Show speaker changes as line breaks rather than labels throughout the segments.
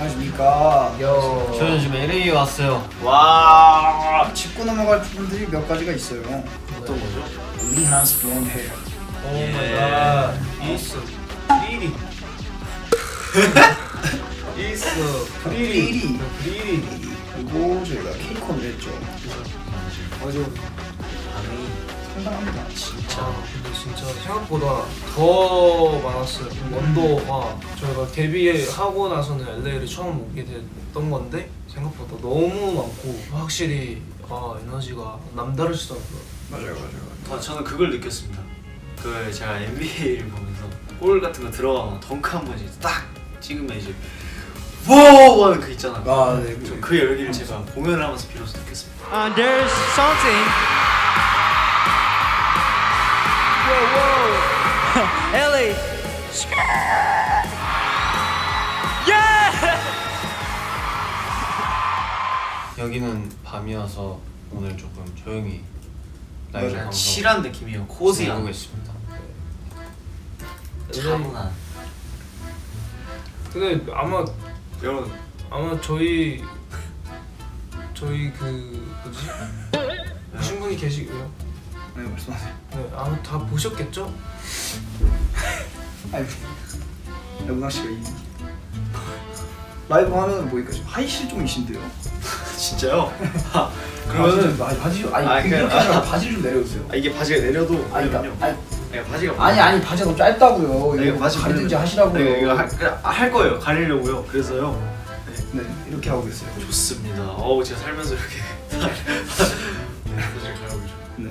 안녕하십니까.
요.
저는 지금 LA 왔어요.
와 짚고 넘어갈 부분들이 몇 가지가 있어요.
어떤 거죠?
Enhanced blonde hair.
오
예.
마이 갓. 이스. 프리리. 이스. 프리리.
프리리. 그리고 저희가 케이콘을 했죠. 상당합니다.
진짜 근데 진짜 생각보다 더 많았어요. 원도가 저희가 데뷔하고 나서는 LA를 처음 오게 됐던 건데 생각보다 너무 많고 확실히 아 에너지가 남다르시더라고요.
맞아요, 맞아요.
아, 저는 그걸 느꼈습니다. 그 제가 NBA를 보면서 골 같은 거 들어가면 덩크 한번 이제 딱 찍으면 이제 와우 하는 그 있잖아.
아, 네.
좀그 열기를 제가 공연을 하면서 비로소 느꼈습니다.
Uh, there's yeah!
여기는 밤이어서 오늘 조금 조용히
약간
방송
칠한 느낌이에요. 코지한.
진행하겠습니다.
차분한.
근데 아마
여러분
아마 저희 저희 그 뭐지 보신 분이 계시고요.
네, 말씀하세요.
네, 아마 다 보셨겠죠?
아니, 영상 씨가 이 라이브 화면을 보니까 지금 하이 실종이신데요.
진짜요? 아,
그러면은
그러면은
아니 바지 좀 아니
아,
이렇게
그-
하지 말고 바지 좀 내려주세요.
아, 이게 바지가 내려도
아니. 그러니까 아니,
아니, 바지가
아니 아니 바지가 너무 짧다고요.
네,
이거
바지
가리든지 하시라고요.
네, 이거 할, 그냥 할 거예요. 가리려고요. 그래서요.
네, 이렇게 하고 계세요.
좋습니다. 어우 제가 살면서 이렇게 네, 바지를 가려고 죠
네.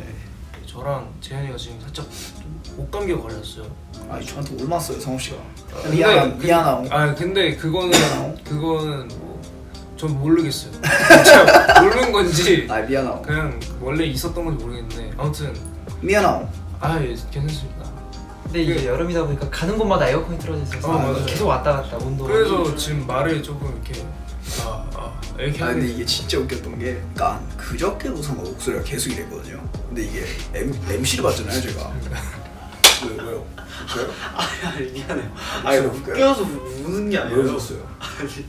저랑 재현이가 지금 살짝 좀 목감기 걸렸어요.
아니 저한테 올맞어요 성우 씨가.
근데
미안
그-
미안하고.
아 근데 그거는 그거는 뭐전 모르겠어요. 진짜 모르는 건지
아 미안하고.
그냥 원래 있었던 건지 모르겠는데 아무튼
미안하고.
아 예, 괜찮습니다.
근데 이게 여름이다 보니까 가는 곳마다 에어컨이 틀어져 있어서
어, 맞아요.
계속 왔다 갔다 온도.
그래서 지금 말을 조금 이렇게 아, 아 이렇게
아 근데 이게 진짜 웃겼던 게, 그러니까 그저께도 상관 목소리가 계속 이랬거든요. 근데 이게 M, MC를 봤잖아요 제가. 왜 왜요? 왜요?
아니, 아니 미안해요. 아니
웃겨요?
웃겨서 우- 우는
게왜
아니에요.
웃었어요?
아니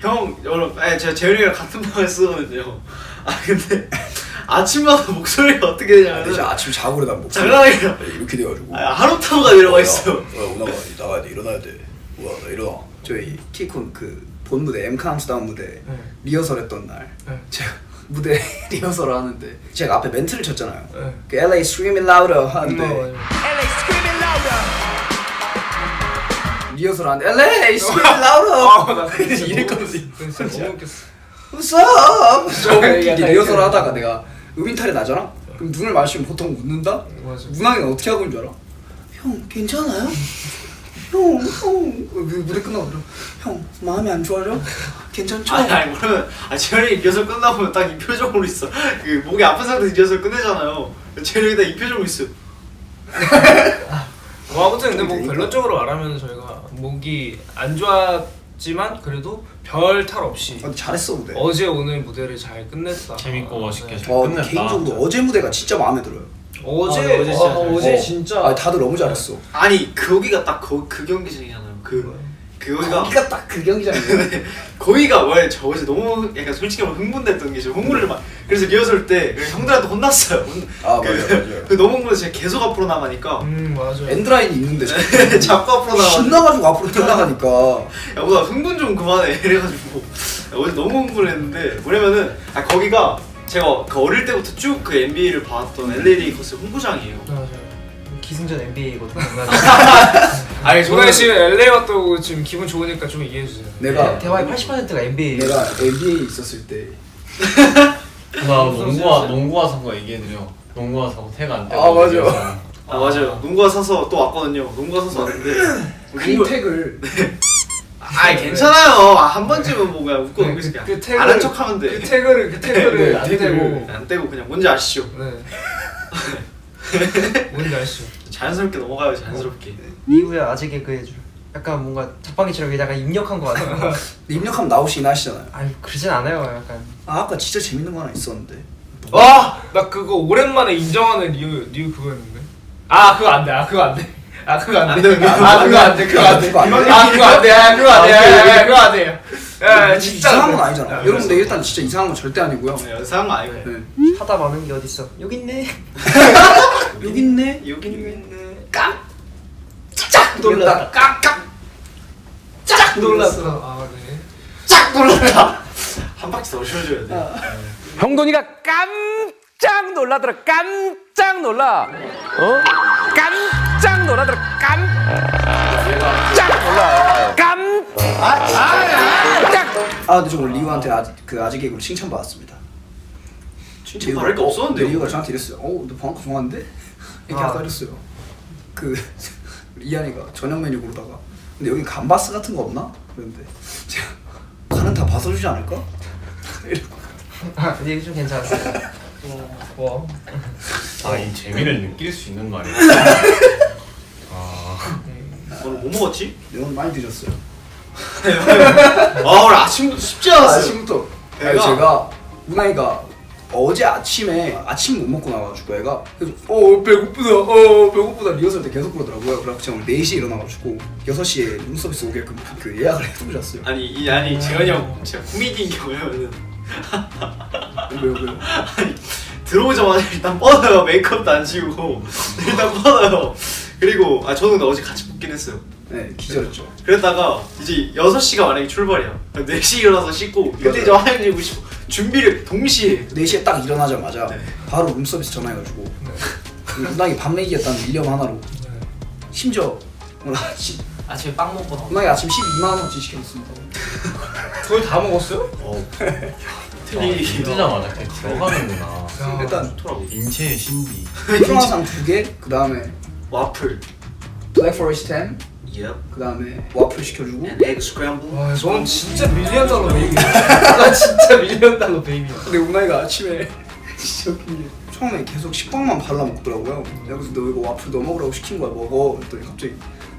형 여러분 아니 제가 재현이랑 같은 방에 쓰거든요. 아 근데 아침마다 목소리가 어떻게 되냐면
진짜 아침 자고 그러다 목소리
장난 아니라
이렇게 돼가지고.
아, 한 옥타브가 내려가 있어요.
야, 오나가 나가야 돼 일어나야 돼. 우와 나 일어나. 저희 키콘 그 본 무대 M 카운트다운 무대
네.
리허설 했던 날
네.
제가 무대 리허설을 하는데 제가 앞에 멘트를 쳤잖아요.
네.
그 LA Screaming Louder 하는데
음, 맞아요.
LA screaming louder.
리허설 하는데 LA Screaming
아,
Louder
나 진짜 너무
이랬거든.
웃겼어. 진짜 너무 웃겼어.
What's up? 저 웃기게
약간
리허설. 하다가 내가 음이탈이 나잖아? 그럼 눈을 마주치면 보통 웃는다?
맞아.
문항이는 어떻게 하고 있는 줄 알아? 형 괜찮아요? 형, 형 무- 무대 끝나고 형 마음이 안 좋아져? 괜찮죠?
아니 아니 그러면 아 재현이 리허설 끝나면 딱 이 표정으로 있어. 그 목이 아픈 상태에서 리허설 끝내잖아요. 재현이 딱이 표정으로 있어.
뭐 아무튼 근데 뭐
그러니까.
결론적으로 말하면 저희가 목이 안 좋았지만 그래도 별 탈 없이
아, 잘했어 무대
어제 오늘 무대를 잘 끝냈다.
재밌고 멋있게
네.
잘
어,
끝냈다.
개인적으로 어제 무대가 진짜 마음에 들어요
어제
아, 네, 어제 진짜
어,
잘했어.
어제
어.
진짜
아 다들 너무 잘했어
아니 거기가 딱 그 경기장이잖아요. 그 그 거기가
거기가 딱 그 경기장이에요
거기가 왜 저 어제 너무 약간 솔직히 말하면 흥분됐던 게 제가 흥분을 막 그래서 리허설 때 형들한테 혼났어요. 혼-
아,
그,
맞아요, 맞아요.
그 너무 흥분해서 제가 계속 앞으로 나가니까
음 맞아.
엔드라인이 있는데 자꾸
자꾸 앞으로 나가지고
신나가지고 앞으로 뛰어나가니까
야보다 흥분 좀 그만해 이래가지고 어제 너무 흥분했는데 뭐냐면은 아 거기가 제가 그 어릴 때부터 쭉 그 NBA를 봐왔던 LA 레이커스 홍구장이에요.
맞아요.
기승전 NBA거든.
아니
저는 지금 LA 왔다고 지금 기분 좋으니까 좀 이해해 주세요.
내가
대화의 80%가 NBA.
내가 NBA에 있었을 때
나 농구화 농구화 산거 얘기해드려. 농구화 사고 태가 안 떼고.
아, 맞아.
얘기해서.
아 맞아요. 농구화 사서 또 왔거든요. 농구화 사서 왔는데 농구-
흰택을
아이 괜찮아요. 아, 한 번쯤은 뭐 그냥 웃고
네,
넘기지
그-
그
태그를-
안한 척하면 돼.
그 태그를 그 태그를
네,
안
태그를.
떼고
안 떼고 그냥 뭔지 아시죠?
네. 뭔지 아시죠?
자연스럽게 넘어가요. 자연스럽게.
이후에 아재 개그 해줘. 약간 뭔가 자판기처럼 약간 입력한 거 같아.
입력하면 나오시긴 하시잖아요
아유 그러진 않아요. 약간.
아 아까 진짜 재밌는 거 하나 있었는데
와! 나 그거 오랜만에 인정하는 리우 리우 그거였는데. 아 그거 안 돼. 아 그거 안 돼. 아 그거 안 돼.
안 돼, 그거
아 그거 안 돼. 그거 안 돼.
그거 안 돼.
아 그거 안 돼. 아 그거 안 돼. 아, 그거 안 돼. 야, 야, 진짜
이상한 안건
돼.
아니잖아.
야,
여러분들 일단 진짜 이상한 건 절대 아니고요.
네, 연상한 거 아니고
네.
하다 마는 게 어딨어 여기 있네
여기 있네.
여기 있네
짝 놀랐다. 깍깍. 짝 놀랐어.
아 네.
짝 놀랐다 한 바퀴 더 쉬어줘야 돼
형돈이가 깜짝 놀라더라. 깜짝 놀라. 어? 깜 짝 놀라더라. 깜짝 놀라. 깜짝.
아 근데 저 오늘 리우한테 아직 그 아직 개그로 칭찬 받았습니다.
진짜 말할 게 없었는데
네, 리우가 저한테 이랬어요. 어 너 방금 좋아하는데? 이렇게
아.
아까 이랬어요. 그 이한이가 저녁 메뉴 고르다가 근데 여기 감바스 같은 거 없나? 그랬는데 제가 간은 다 봐서주지 않을까? 이러고
아 근데 이게 좀 괜찮았어요
와.
아이 재미를 느낄 수 있는 거 아니야? 아
오늘 뭐 먹었지?
네, 오늘 많이 드셨어요.
아 오늘 아침부터 쉽지 않았어요.
아침부터.
애가-
아니, 제가 문아이가 어제 아침에 아침 못 먹고 나와가지고 애가 그래서 어 배고프다. 어 배고프다. 리허설 때 계속 그러더라고요. 그래서 제가 오늘 4시에 일어나가지고 6시에 룸서비스 오게끔 그 예약을 해두고 잤어요.
아니 이 아니 재현이 형 진짜 코미디인 게 뭐냐면은
왜요 왜요?
아니 들어오자마자 일단 뻗어요. 메이크업도 안 지우고. 일단 뻗어요 그리고 아 저는 근데 어제 같이 뽑긴 했어요.
네 기절했죠.
그랬다가 이제 6시가 만약에 출발이야. 4시 일어나서 씻고 그때 이제 화장 지우고 싶고 준비를 동시에.
4시에 딱 일어나자마자
네.
바로 룸서비스 전화해가지고 그 문학이 밥 먹이겠다는 일념 하나로 심지어 오늘 아침
아침에 빵 먹고
문학이 아침 12만 원어치 시켰습니다.
그걸 다 먹었어요?
어.
틀리 뜨자마자 그냥 들어가는구나.
야.
일단
좋더라고
인체의 신비.
크로와상 2개 그 다음에
와플
블랙 포레스트 햄
Yep
그 다음에 와플 시켜주고
and egg scramble
와, 저는 진짜 밀리언 달러 베이비야. 나 진짜 밀리언 달러 베이비야.
근데 운아이가 아침에 진짜 웃긴 게 처음에 계속 식빵만 발라 먹더라고요. 내가 그래서 너 이거 와플 넣어 먹으라고 시킨 거야 먹어. 그랬더니 갑자기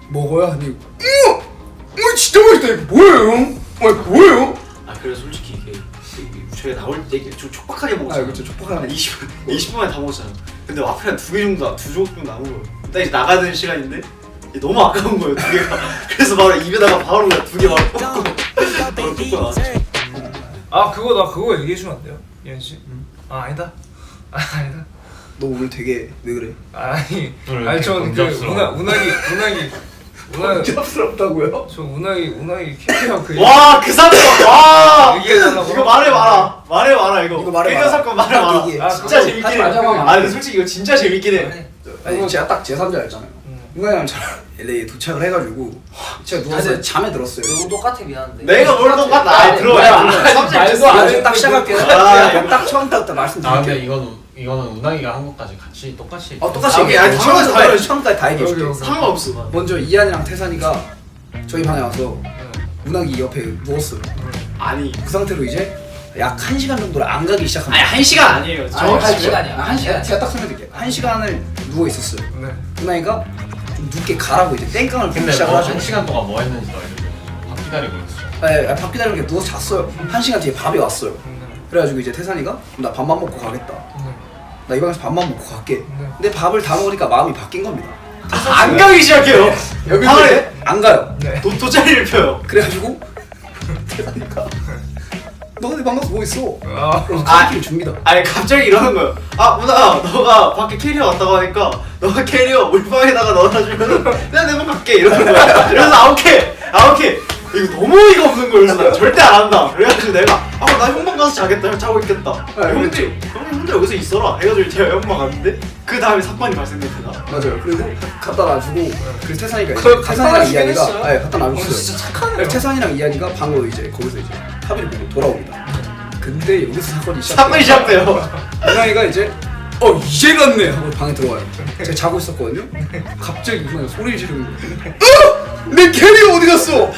먹어야 하니 우와, 우와 진짜 맛있다 이거 뭐예요? 형? 아 이거 뭐예요?
아 그래 솔직히 이게 저희가 나올 때 이게 좀 촉박하게 먹었잖아
아, 그쵸, 촉박하게.
한 20분 20분 만에 다 먹었잖아 근데 와플 한두개 정도 두 조각 정도 남은 거예요 딱 이제 나가는 시간인데 이게 너무 아까운 거예요 두 개가 그래서 바로 입에다가 바로 그냥 두개 바로 뽑고 바로 뽑고 나왔죠
아, 그거 나 그거 얘기해 주면 안 돼요? 이현 씨? 아, 아니다. 아, 아니다.
너 오늘 되게 왜 그래?
아니,
왜
아니 저는 그? 운하 운하기 운하기 운하
짭스럽다고요?
저 운하기 운하기 캐리어 그
와 그 사건 와
얘기해달라고?
이거 말해 마라 말해 마라 이거
이거 말해 마라.
사건 말해
딱
마라
얘기해.
아, 진짜
하지
재밌긴 해
말자고
아 근데. 솔직히 이거 진짜 재밌긴 해
아니 제가 딱 제3자였잖아요.
음.
운아이랑 저랑 LA에 도착을 해가지고 제가 누워서 잠에 들었어요.
너무 똑같아 미안한데
내가 뭘 똑같다 아 들어와
말도 안
이제 딱 시작할게요.
아,
딱 처음
딱아
말씀드릴게요.
이거는 이거는 운항이가 한 것까지 같이 똑같이
어 똑같이
아,
얘기해.
아니,
처음부터
다
처음까지 다 얘기해 줄게.
상관없어
먼저 이한이랑 태산이가 저희 방에 와서 문학이 옆에 누웠어요.
아니
그 상태로 이제 약 1시간 정도를 안 가기 시작합니다.
아니 한 시간 아니에요
아니,
정확히
한
시간이야.
한 시간. 제가 딱 설명드릴게요. 한 시간을 누워 있었어요.
네.
문학이가 좀 늦게 가라고 이제 땡깡을 부기
근데
시작을
뭐
하죠.
한 시간 동안 뭐 했는지 알려줘 밥 기다리고 있었죠
네, 밥 기다리는 게 누워서 잤어요. 한 시간 뒤에 밥이 왔어요. 그래가지고 이제 태산이가 나 밥만 먹고 가겠다. 나 이 방에서 밥만 먹고 갈게. 근데 밥을 다 먹으니까 마음이 바뀐 겁니다.
안 가기 시작해요
여기
방에
안 가요.
네.
도, 돗자리를 펴요
그래가지고 너가 내방 가서 뭐 있어?
아,
그래서
아.
커피를 줍니다.
아니 갑자기 이러는 거예요 아 문아 너가 밖에 캐리어 왔다고 하니까 너가 캐리어 물방에다가 넣어다 주면은 내가 내방 갈게 이러는 거야 그래서 아 오케이 아 오케이 이거 너무 어이가 없는 그래서 나 절대 안 한다 그래가지고 내가 아 나 형방 가서 자겠다 형 자고 있겠다
아,
형들 형님 혼자 여기서 있어라 해가지고 제가 형방 갔는데 그 다음에 사건이 발생됩니다
맞아요. 그리고 갖다 놔주고 그래서 태산이가 이제
그걸 갖다
태산이랑
놔주긴 했어요?
네, 갖다
어,
놔줬어요.
진짜 착하네요.
그래서 태산이랑 이한이가 방으로 이제 거기서 이제 합의를 보고 돌아옵니다. 근데 여기서 사건이 시작.
사건이 시작돼요
이한이가 이제 어 이제 갔네 하고 방에 들어와요. 제가 자고 있었거든요. 갑자기 이한이가 소리를 지르는 거예요. 어! 내 캐리어 어디 갔어?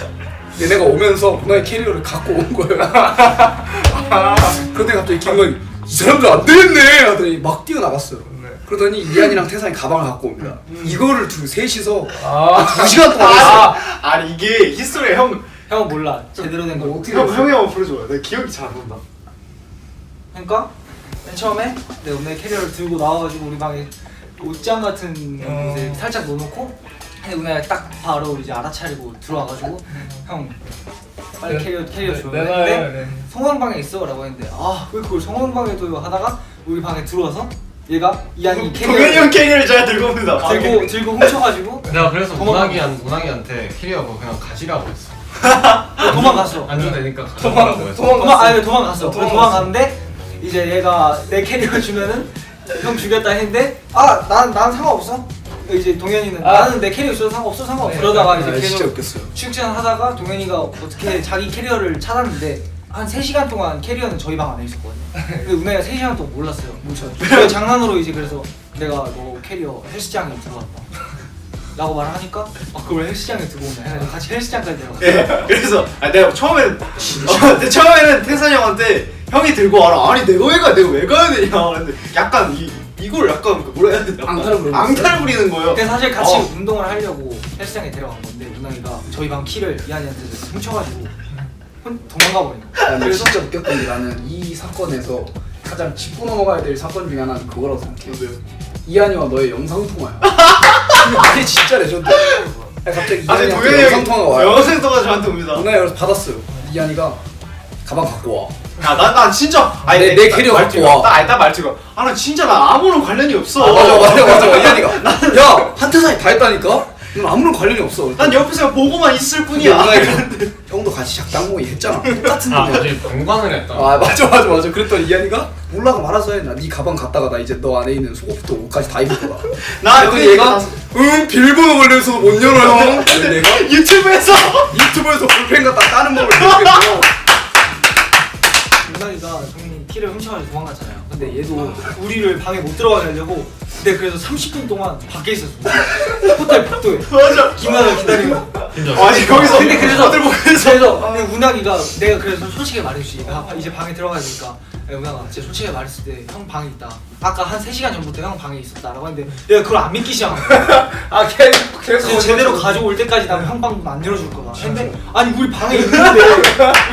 얘네가 오면서 누나의 캐리어를 갖고 온 거예요. 그런데 갑자기 김건이 이 사람들 안 되겠네 하더니 막 뛰어나갔어요.
네.
그러더니 이한이랑 태산이 가방을 갖고 옵니다. 이거를 두 셋이서
아,
두 시간 동안 했어요.
아, 아니 이게 히스토리 형
형 몰라 제대로 된거
어떻게
형? 형이 한번 보여줘요 내가 기억이 잘 안 난다
그러니까 맨 처음에 내 오늘 캐리어를 들고 나와가지고 우리 방에 옷장 같은
어.
곳에 살짝 넣어놓고 오늘 딱 바로 이제 알아차리고 들어와가지고 형 빨리 캐리어 캐리어 줘.
내가
근데
네.
성원 방에 있어라고 했는데 아 왜 그걸 성원 방에 둬요 하다가 우리 방에 들어와서 얘가 이한이
동현이 형
캐리어
캐리어를 잘 들고 옵니다.
들고 들고 훔쳐가지고
내가 그래서 문학이한 문학이한테 캐리어 그거 그냥 가지라고 했어.
도망갔어.
안 줘도 되니까 가지라고 했어.
도망 아니 도망갔어.
도망갔어.
도망갔는데 이제 얘가 내 캐리어 주면은 형 주겠다 했는데 아난난 상관없어. 이제 동현이는
아.
나는 내 캐리어 줘도 상관없어 상관없어.
네.
그러다가 이제
아, 진짜
계속
웃겼어요.
출전 하다가 동현이가 어떻게 자기 캐리어를 찾았는데 한 3시간 동안 캐리어는 저희 방 안에 있었거든요. 근데 운영이가 3시간 동안 몰랐어요. 못 찾았죠. 장난으로 이제 그래서 내가 너 캐리어 헬스장에 들어왔다. 라고 말하니까 아 그걸 헬스장에 두고 오네 해가지고 같이 헬스장까지 들어갔어
예, 그래서 아, 내가 처음에는 어, 근데 처음에는 태산이 형한테 형이 들고 와라. 아니 내가 왜 가? 내가 왜 가야 되냐? 근데 약간 이 이걸 약간 그 뭐라 해야 되냐?
앙탈을 부리는
앙탈을 부리는 거예요.
근데 사실 같이
어.
운동을 하려고 헬스장에 데려간 건데 운영이가 저희 방 키를 이한이한테 훔쳐가지고 혼 도망가 버린
근데
그래서
진짜 웃겼던 게 나는 이 사건에서 가장 짚고 넘어가야 될 사건 중에 하나는 그거라고 생각해. 이한이와 너의 영상 통화야. 이게 진짜 레전드. 갑자기
아니
이한이한테 영상
형이
통화가 와요.
영상 통화 저한테 옵니다.
누나가 그래서 받았어요. 이한이가 가방 갖고 와.
야난난 진짜 아니
내- 내 캐리어
말투가
갖고 와.
딱 아니 딱 말투가 아나 진짜 나 아무런 관련이 없어.
아, 맞아 맞아 맞아. 이한이가 야 한태산이 다 했다니까. 넌 아무런 관련이 없어.
난 옆에서 보고만 있을
근데
뿐이야.
형도 같이 작당모이 했잖아. 똑같은
아
놈이야.
어제 방광을 했다.
아 맞아 맞아 맞아 그랬더니 이한이가 몰라가 말아서 해나 네 가방 갖다가 나 이제 너 안에 있는 속옷부터 옷까지 다 입을 거다
나
그랬더니
여기
얘가 응 비밀번호 걸려서 못 열어 형 그래서 내가
유튜브에서
유튜브에서 볼펜 갖다 까는 법을 모르겠 어
운영이가 형이 키를 훔쳐가지고 도망갔잖아요. 근데 얘도 우리를 방에 못 들어가게 하려고 근데 그래서 30분 동안 밖에 있었어 호텔 복도에.
맞아.
김하늘 기다리고.
진짜.
아니 거기서
근데 그래서 그래서 근데 운학이가 내가 그래서 솔직히 말해주지. 나 이제 방에 들어가야 되니까 야 운학아 진짜 솔직히 말했을 때 형 방에 있다. 아까 한 3시간 전부터 형 방에 있었다라고 했는데 내가 그걸 안 믿기 시작한
아 계속 계속
제대로 가져올 때까지 나는 형 방문 안 열어줄 거다. 근데 아니 우리 방에 있는데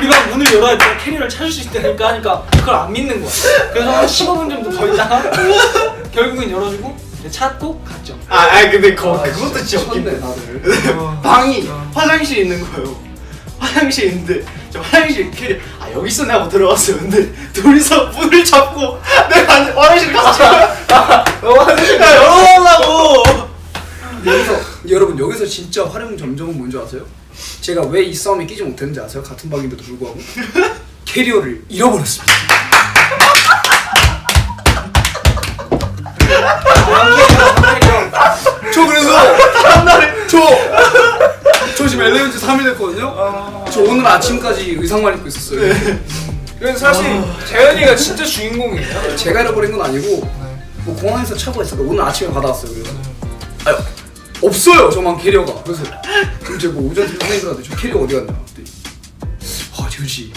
우리 방 문을 열어야 돼. 캐리어를 찾을 수 있다니까 하니까 그걸 안 믿는 거야. 그래서 한 15분 정도 더 있다가 결국엔 열어주고 찾고 갔죠.
아, 아니 근데 거,
아,
그것도 진짜 웃긴데
다들
방이 화장실에 있는 거예요. 화장실에 있는데 저 화장실 캐리 아 여기 있어 내가 못 들어갔어요 근데 둘이서 문을 잡고 내가 안- 화장실 가서 너 화장실 가 열어달라고.
여기서 여러분 여기서 진짜 활용 점정은 뭔지 아세요? 제가 왜 이 싸움에 끼지 못했는지 아세요? 같은 방인데도 불구하고 캐리어를 잃어버렸습니다. 저 그래서 한날에 저, 저 지금 LA 온지 3일 됐거 든요? 저 오늘 아침까지 의상만 입고 있었어요
그래서 사실 재현이가 진짜 주인공이에요.
제가 잃어버린 건 아니고 뭐 공항에서 차고 있었다 오늘 아침에 받아왔어요 그래서 아유 없어요 저만 캐리어가 그래서 지금 제가 뭐 오전 선생님들한테 저 캐리어 어디 갔냐 그랬더니 아 재훈씨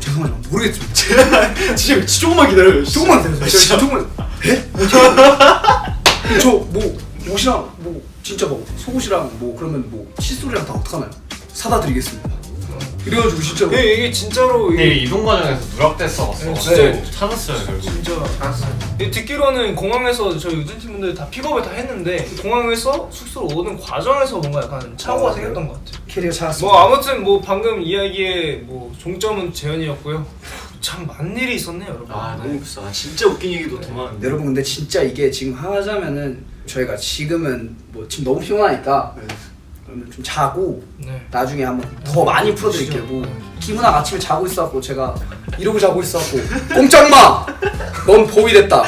죄송하지만 모르겠습니다
진짜 조금만 기다려요 진짜.
조금만 기다려주세요
진짜.
조금만 에? 저뭐 옷이랑 뭐 진짜 뭐 속옷이랑 뭐 그러면 뭐 칫솔이랑 다 어떡하나요? 사다 드리겠습니다 이래가지고 진짜로
이게, 이게 진짜로
근데
이게
이동 과정에서 누락됐어.
네,
진짜
네.
찾았어요 결국.
진짜 이 듣기로는 공항에서 저희 유진팀 분들 다 픽업을 다 했는데 공항에서 숙소로 오는 과정에서 뭔가 약간 착오가
아,
생겼던 것 같아요.
캐리어 찾았습니다
뭐 아무튼 뭐 방금 이야기의 뭐 종점은 재현이었고요. 참 만일이 있었네요, 여러분.
아 너무 비싸 진짜 웃긴 얘기도 더 많은데
여러분 근데 진짜 이게 지금 하자면은 저희가 지금은 뭐 지금 너무 피곤하니까 그러면 좀 자고
네.
나중에 한번 더 많이 풀어드릴게요. 뭐 김은아 아침에 자고 있었고 제가 이러고 자고 있었고 꼼짝마, 넌 보이 됐다.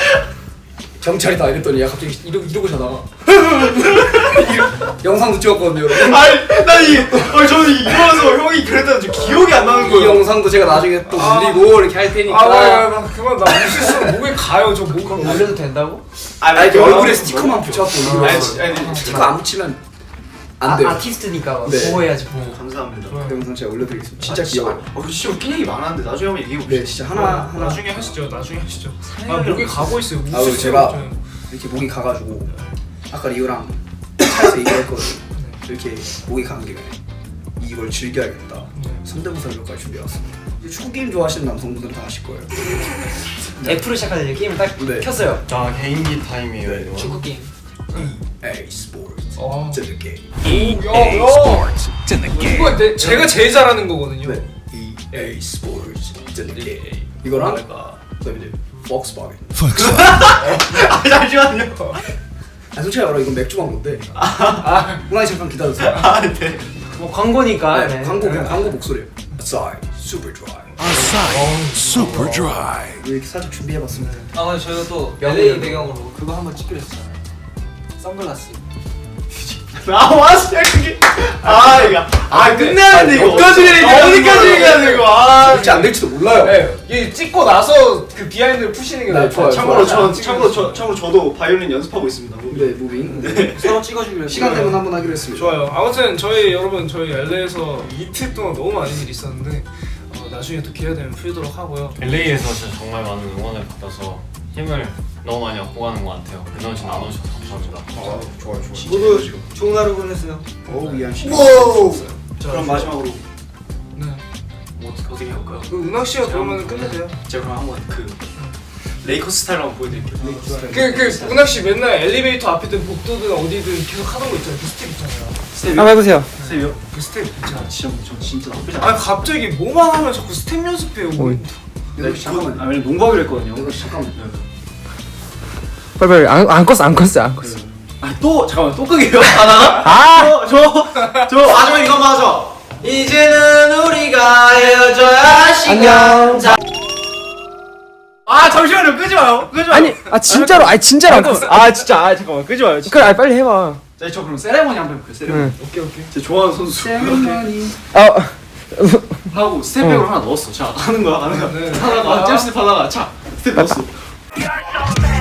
경찰이다 이랬더니 야 갑자기 이러고 이러고 자다가 영상도 찍었거든요. 여러분.
아니 난이 어, 저는 일어나서 형이 그랬다는 줄 기억이 안 나는
이
거예요
영상도 제가 나중에 또
아.
올리고 이렇게 할
아, 나,
테니까.
나 그만 나 무실수 목에 가요. 저 목.
올려도 된다고?
아니,
아 이렇게
너무-
얼굴에 스티커만 붙여갖고 올리고
아니, 지- 아니,
스티커 안 붙이면 안 돼요.
아티스트니까
네.
보호해야지 보호
감사합니다
그 영상 제가 올려드리겠습니다. 진짜
아,
귀여워.
어, 진짜 웃긴 얘기 많았는데 나중에 한번 얘기해 봅시다
네, 진짜 하나 하나
나중에 하시죠. 나중에 하시죠. 아, 목이 가고 있어요.
아,
무실수
제가
없잖아요.
이렇게 목이 가가지고 아까 리오랑 차에서 얘기했거든요. 이렇게 목이 간 김에 이걸 즐겨야겠다.
네.
성대모사 몇 가지 준비해왔습니다. 이제 축구 게임 좋아하시는 남성분들은 다 아실 거예요.
F로 시작하는 게임을 딱
네.
켰어요
자 개인기 타임이에요. 이거.
축구 게임
에이 스포츠.
아.
젠더 게임.
야, 야. 이거 내, 제가 제일 잘하는 거거든요.
네. EA 스포츠 젠더 게임. 이거랑 그다음에 이제 폭스바겐.
아 잠시만요.
아 솔직히 말하면 이건 맥주 광고인데. 아, 문화이 잠깐 기다려주세요.
아 네.
뭐 광고니까.
네,
네.
광고 그냥 광고 목소리예요. Aside, super dry.
Super dry.
이렇게 살짝 준비해봤습니다.
아 근데 저희가 또
야,
LA. 배경으로 그거 한번 찍기로 했잖아요. 선글라스.
아 왔어요 그게. 아 이거 아 끝내야돼 이거.
어디까지 얘기하는
어디까지 이거. 아.
될지 안 될지도 몰라요.
네, 이 찍고 나서 그 비하인드를 푸시는 게
네,
나을
좋아요,
것
참고로
같아요.
저 참고로 저 참고로 저도 바이올린 연습하고 있습니다.
네, 무빙.
서로 찍어주기로.
시간 되면 한번 하기로 했습니다.
좋아요. 아무튼 저희 여러분 저희 LA에서 이틀 동안 너무 많은 일이 있었는데 어, 나중에 또 기회 되면 풀도록 하고요.
LA에서 진짜 정말 많은 응원을 받아서 힘을 너무 많이 얻고 가는 것 같아요. 에너지 나눠주셔서 감사합니다.
아, 좋아요, 좋아요.
모두 좋은 하루 보내세요.
오, 이한 씨.
그럼 마지막으로
네.
뭐 어떻게 어떻게 할까요?
그 은학 씨가 그러면 끝내세요.
제가 그럼 한번 그 레이커스 스타일로 한번 보여드릴게요.
그, 그, 은학 씨 맨날 엘리베이터 앞이든 복도든 어디든 계속 하던 거 있잖아요. 그 스텝 있잖아요.
스텝이요?
한번 해보세요.
스텝이요?
그 스텝 있잖아요.
진짜 저 진짜 나쁘지 않아.
아니, 갑자기 뭐만 하면 자꾸 스텝 연습해요.
여기 잠깐만.
아 왜냐면 농구하기로 했거든요.
여기 잠깐만.
빨리 빨리 안, 안 껐어 안 껐어 안 껐어
아 또 잠깐만 또 끄게요 하나가? 저저저 마지막 이거 맞아. 이제는 우리가 헤어져야 시간.
안녕
아 잠시만요 끄지 마요. 끄지 마요.
아니 아 진짜로 아니 진짜로 안 껐어
아 진짜 아 잠깐만 끄지 마요.
그래 아니 빨리 해봐
자, 저 그럼 세레머니 한번 해볼게요. 세레머니.
응.
오케이, 오케이.
제 좋아하는 선수 이렇게
아
하고 스텝백으로 하나 넣었어. 자 하는 거야 하는 거야.
네.
하나가 잽 스텝 하나가 차 스텝 넣었어.